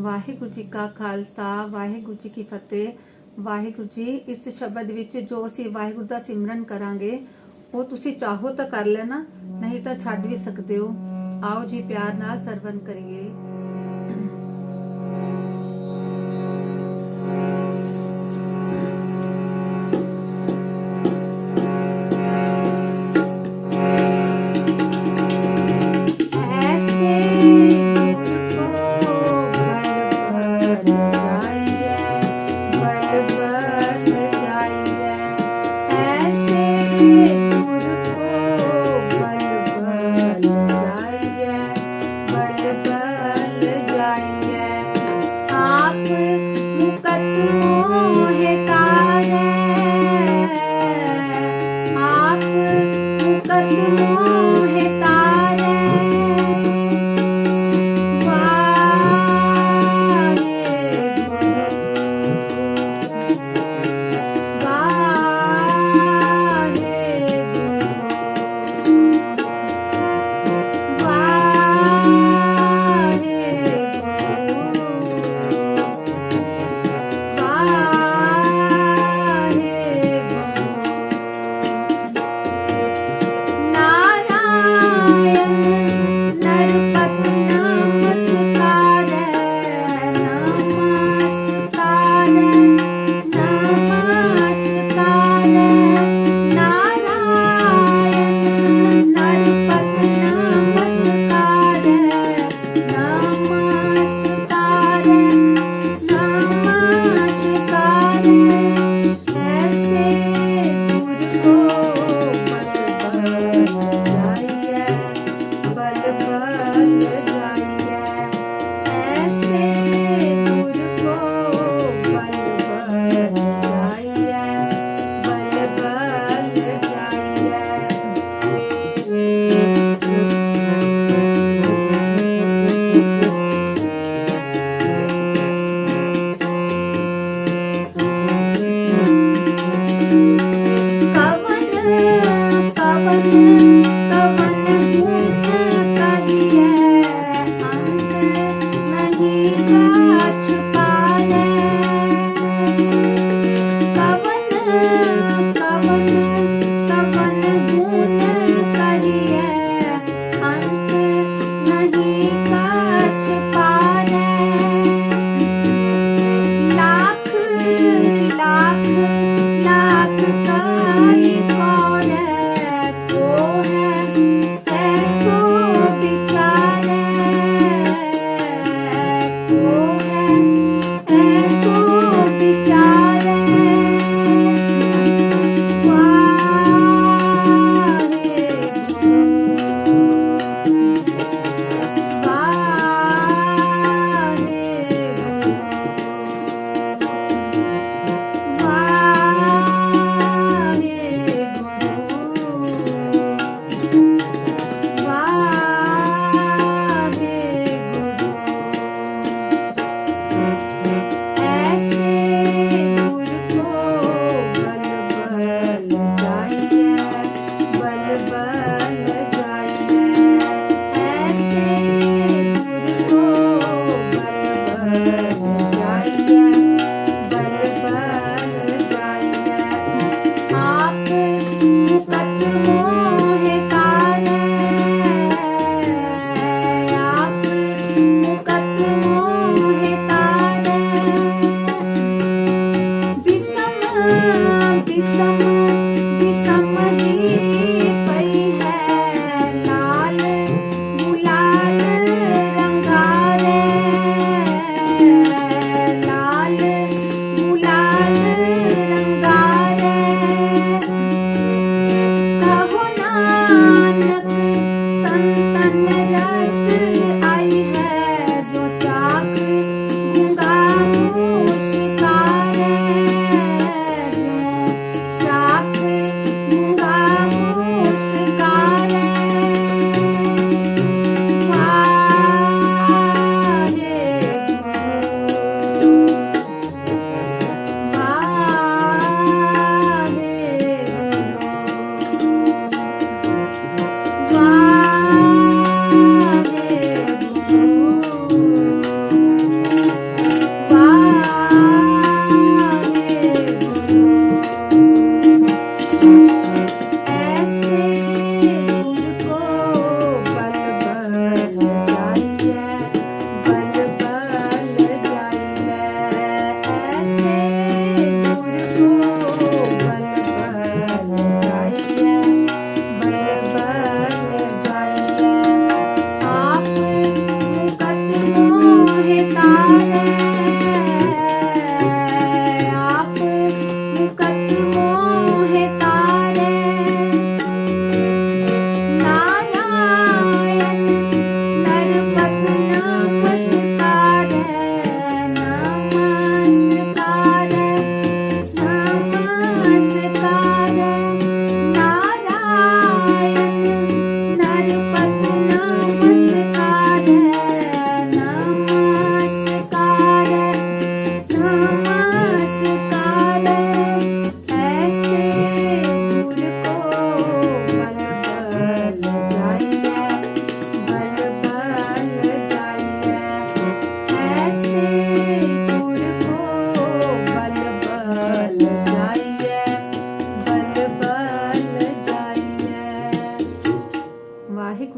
ਵਾਹਿਗੁਰੂ ਜੀ ਕਾ ਖਾਲਸਾ, ਵਾਹਿਗੁਰੂ ਜੀ ਕੀ ਫਤਿਹ। ਵਾਹਿਗੁਰੂ ਜੀ, ਇਸ ਸ਼ਬਦ ਵਿੱਚ ਜੋ ਅਸੀਂ ਵਾਹਿਗੁਰੂ ਦਾ ਸਿਮਰਨ ਕਰਾਂਗੇ, ਉਹ ਤੁਸੀਂ ਚਾਹੋ ਤਾਂ ਕਰ ਲੈਣਾ, ਨਹੀਂ ਤਾਂ ਛੱਡ ਵੀ ਸਕਦੇ ਹੋ। ਆਓ ਜੀ ਪਿਆਰ ਨਾਲ ਸਰਵਨ ਕਰੀਏ।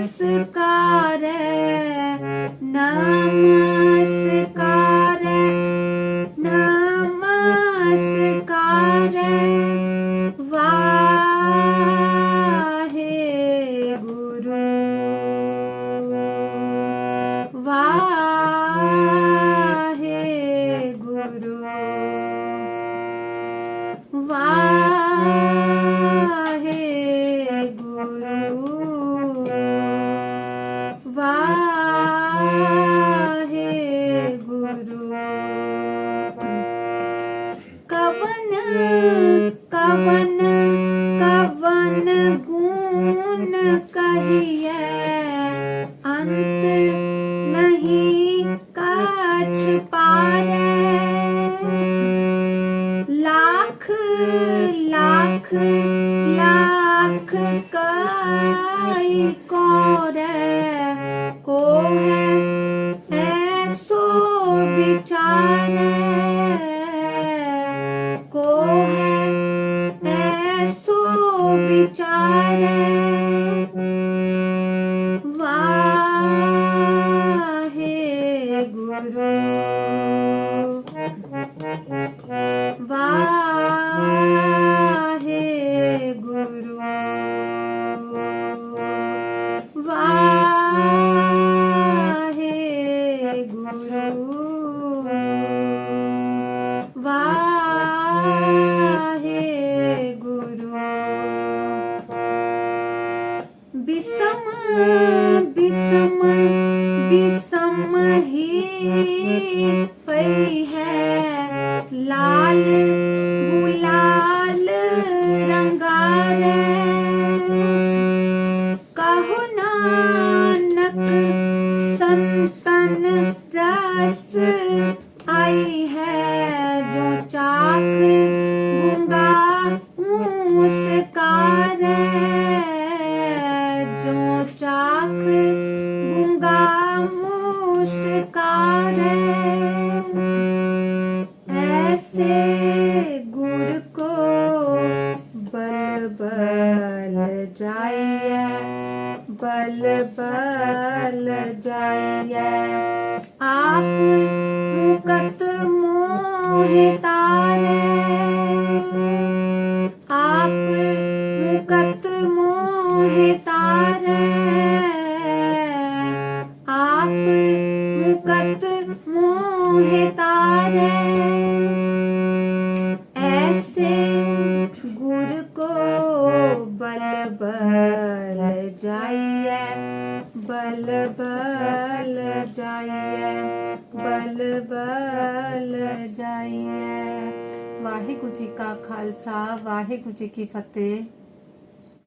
すか？Peace. बल जाय आप मुकत मोहितारे ਵਾਹਿਗੁਰੂ ਜੀ ਕੀ ਫਤਿਹ।